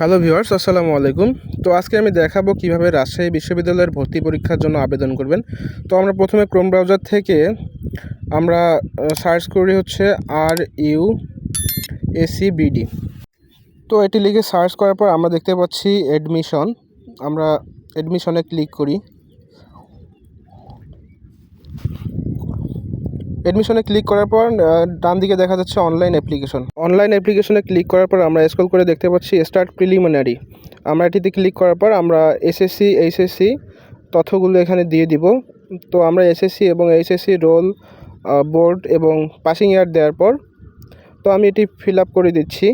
Hello viewers আসসালামু আলাইকুম। তো আজকে আমি দেখাবো কীভাবে রাজশাহী বিশ্ববিদ্যালয়ের ভর্তি পরীক্ষার জন্য আবেদন করবেন। তো আমরা প্রথমে ক্রোম ব্রাউজার থেকে আমরা সার্চ করি হচ্ছে আর ইউ এসি বিডি তো এটি লিখে সার্চ করার পর আমরা দেখতে পাচ্ছি অ্যাডমিশন আমরা অ্যাডমিশনে ক্লিক করি। অ্যাডমিশনে ক্লিক করার পর ডান দিকে দেখা যাচ্ছে অনলাইন অ্যাপ্লিকেশন অনলাইন অ্যাপ্লিকেশনে ক্লিক করার পর আমরা স্ক্রল করে দেখতে পাচ্ছি স্টার্ট প্রিলিমিনারি আমরা এটিতে ক্লিক করার পর আমরা এসএসসি এইচএসসি তথ্যগুলো এখানে দিয়ে দিব। তো আমরা এসএসসি এবং এইচএসসি রোল বোর্ড এবং পাসিং ইয়ার দেওয়ার পর, তো আমি এটি ফিল আপ করে দিচ্ছি।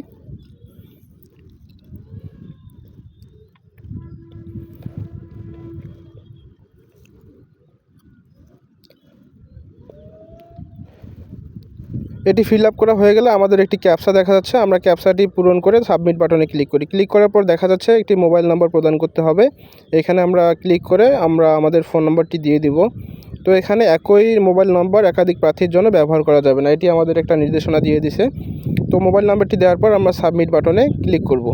এটি ফিল আপ করা হয়ে গেলে আমাদের একটি ক্যাপসা দেখা যাচ্ছে। আমরা ক্যাপসাটি পূরণ করে সাবমিট বাটনে ক্লিক করি। ক্লিক করার পর দেখা যাচ্ছে একটি মোবাইল নাম্বার প্রদান করতে হবে। এখানে আমরা ক্লিক করে আমরা আমাদের ফোন নাম্বারটি দিয়ে দিব। তো এখানে একই মোবাইল নম্বর একাধিক প্রার্থীর জন্য ব্যবহার করা যাবে না। এটি আমাদের একটা নির্দেশনা দিয়ে দিছে। তো মোবাইল নাম্বারটি দেওয়ার পর আমরা সাবমিট বাটনে ক্লিক করব।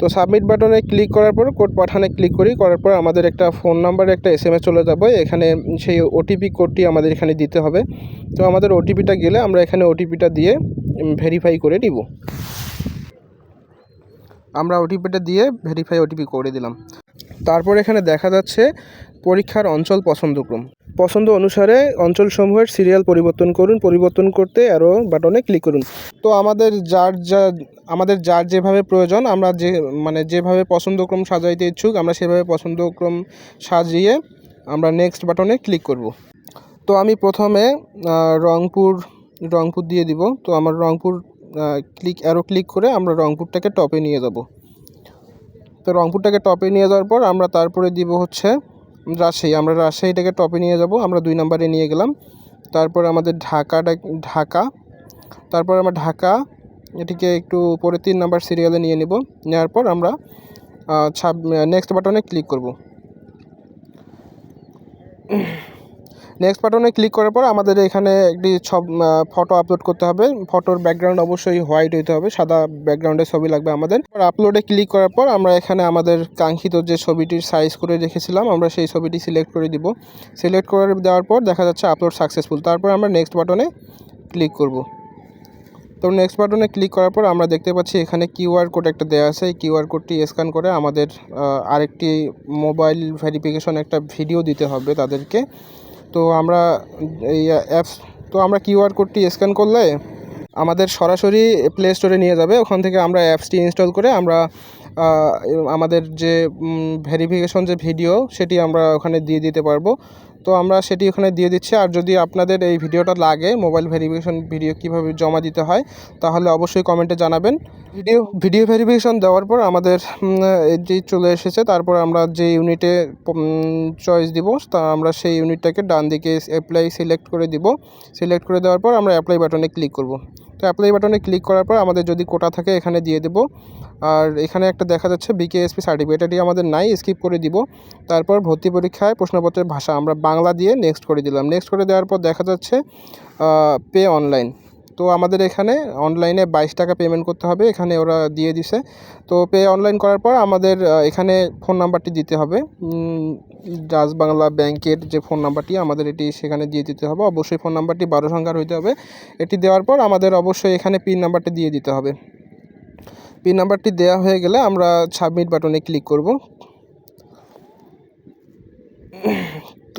তো সাবমিট বাটনে ক্লিক করার পর কোড পাঠানে ক্লিক করি, করার পর আমাদের একটা ফোন নাম্বারে একটা এস চলে যাব, এখানে সেই ওটিপি কোডটি আমাদের এখানে দিতে হবে। তো আমাদের ওটিপিটা গেলে আমরা এখানে ওটিপিটা দিয়ে ভেরিফাই করে নিব। আমরা ওটিপিটা দিয়ে ভেরিফাই ওটিপি করে দিলাম। তারপর এখানে দেখা যাচ্ছে পরীক্ষার অঞ্চল পছন্দক্রম। পছন্দ অনুসারে অঞ্চলসমূহের সিরিয়াল পরিবর্তন করুন, পরিবর্তন করতে আরও বাটনে ক্লিক করুন। তো আমাদের যার যা, আমাদের যার যেভাবে প্রয়োজন, আমরা যে মানে যেভাবে পছন্দক্রম সাজাইতে ইচ্ছুক, আমরা সেভাবে পছন্দক্রম সাজিয়ে আমরা নেক্সট বাটনে ক্লিক করব। তো আমি প্রথমে রংপুর রংপুর দিয়ে দিব। তো আমার রংপুর ক্লিক অ্যারো ক্লিক করে আমরা রংপুরটাকে টপে নিয়ে যাব। তো রংপুরটাকে টপে নিয়ে যাওয়ার পর আমরা তারপরে দিব হচ্ছে রাজশাহী, আমরা রাজশাহীটাকে টপে নিয়ে যাব। আমরা দুই নম্বরে নিয়ে গেলাম। তারপর আমাদের ঢাকাটা, ঢাকা। তারপর আমরা ঢাকা, এটিকে একটু উপরে তিন নম্বর সিরিয়ালে নিয়ে নিব। নেওয়ার পর আমরা ছাব নেক্সট বাটনে ক্লিক করব। নেক্সট বাটনে ক্লিক করার পর আমাদের এখানে একটি ছব ফটো আপলোড করতে হবে। ফটোর ব্যাকগ্রাউন্ড অবশ্যই হোয়াইট হইতে হবে, সাদা ব্যাকগ্রাউন্ডের ছবি লাগবে আমাদের। আপলোডে ক্লিক করার পর আমরা এখানে আমাদের কাঙ্ক্ষিত যে ছবিটির সাইজ করে রেখেছিলাম, আমরা সেই ছবিটি সিলেক্ট করে দিব। সিলেক্ট করে দেওয়ার পর দেখা যাচ্ছে আপলোড সাকসেসফুল তারপর আমরা নেক্সট বাটনে ক্লিক করব। তো নেক্সট বাটনে ক্লিক করার পর আমরা দেখতে পাচ্ছি এখানে কিউআর কোড একটা দেওয়া আছে। এই কিউআর কোডটি স্ক্যান করে আমাদের আরেকটি মোবাইল ভেরিফিকেশন একটা ভিডিও দিতে হবে তাদেরকে। তো আমরা এই অ্যাপস তো আমরা কিউআর কোডটি স্ক্যান করলে আমাদের সরাসরি প্লে স্টোরে নিয়ে যাবে। ওখান থেকে আমরা অ্যাপসটি ইনস্টল করে আমরা আমাদের যে ভেরিফিকেশন যে ভিডিও সেটি আমরা ওখানে দিয়ে দিতে পারব। তো আমরা সেটি ওখানে দিয়ে দিচ্ছি। আর যদি আপনাদের এই ভিডিওটা লাগে, মোবাইল ভেরিফিকেশন ভিডিও কীভাবে জমা দিতে হয়, তাহলে অবশ্যই কমেন্টে জানাবেন। ভিডিও ভিডিও ভেরিফিকেশন দেওয়ার পর আমাদের এটি চলে এসেছে, তারপর আমরা যে ইউনিটে চয়েস দিব, তা আমরা সেই ইউনিটটাকে ডান দিকে অ্যাপ্লাই সিলেক্ট করে দিব। সিলেক্ট করে দেওয়ার পর আমরা অ্যাপ্লাই বাটনে ক্লিক করব। তো অ্যাপ্লাই বাটনে ক্লিক করার পর আমাদের যদি কোটা থাকে, এখানে দিয়ে দেব। আর এখানে একটা দেখা যাচ্ছে বিকেএসপি সার্টিফিকেট এটি আমাদের নাই স্কিপ করে দিব। তারপর ভর্তি পরীক্ষায় প্রশ্নপত্রের ভাষা, আমরা বাংলা দিয়ে নেক্সট করে দিলাম। নেক্সট করে দেওয়ার পর দেখা যাচ্ছে পে অনলাইন তো আমাদের এখানে অনলাইনে বাইশ টাকা পেমেন্ট করতে হবে, এখানে ওরা দিয়ে দিছে। তো পে অনলাইন করার পর আমাদের এখানে ফোন নাম্বারটি দিতে হবে। ডাচ বাংলা ব্যাংকের যে ফোন নাম্বারটি আমাদের এটি সেখানে দিয়ে দিতে হবে। অবশ্যই ফোন নাম্বারটি বারো সংখ্যার হইতে হবে। এটি দেওয়ার পর আমাদের অবশ্যই এখানে পিন নাম্বারটি দিয়ে দিতে হবে। পিন নাম্বারটি দেওয়া হয়ে গেলে আমরা সাবমিট বাটনে ক্লিক করব।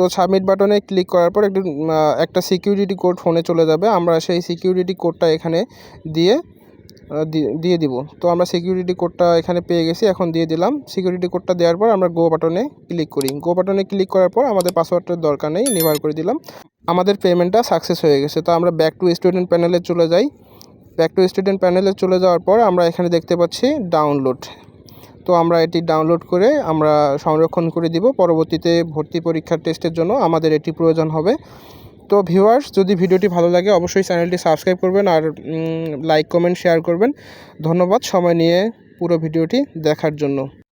তো সাবমিট বাটনে ক্লিক করার পর একটু একটা সিকিউরিটি কোড ফোনে চলে যাবে। আমরা সেই সিকিউরিটি কোডটা এখানে দিয়ে দিয়ে দিব। তো আমরা সিকিউরিটি কোডটা এখানে পেয়ে গেছি, এখন দিয়ে দিলাম। সিকিউরিটি কোডটা দেওয়ার পর আমরা গো বাটনে ক্লিক করি। গো বাটনে ক্লিক করার পর আমাদের পাসওয়ার্ডটার দরকার নেই নির্ভর করে দিলাম। আমাদের পেমেন্টটা সাকসেস হয়ে গেছে। তো আমরা ব্যাক টু স্টুডেন্ট প্যানেলে চলে যাই। ব্যাক টু স্টুডেন্ট প্যানেলে চলে যাওয়ার পর আমরা এখানে দেখতে পাচ্ছি ডাউনলোড তো আমরা এটি ডাউনলোড করে আমরা সংরক্ষণ করে দিব। পরবর্তীতে ভর্তি পরীক্ষার টেস্টের জন্য আমাদের এটি প্রয়োজন হবে। তো ভিউয়ার্স যদি ভিডিওটি ভালো লাগে অবশ্যই চ্যানেলটি সাবস্ক্রাইব করবেন আর লাইক কমেন্ট শেয়ার করবেন। ধন্যবাদ সময় নিয়ে পুরো ভিডিওটি দেখার জন্য।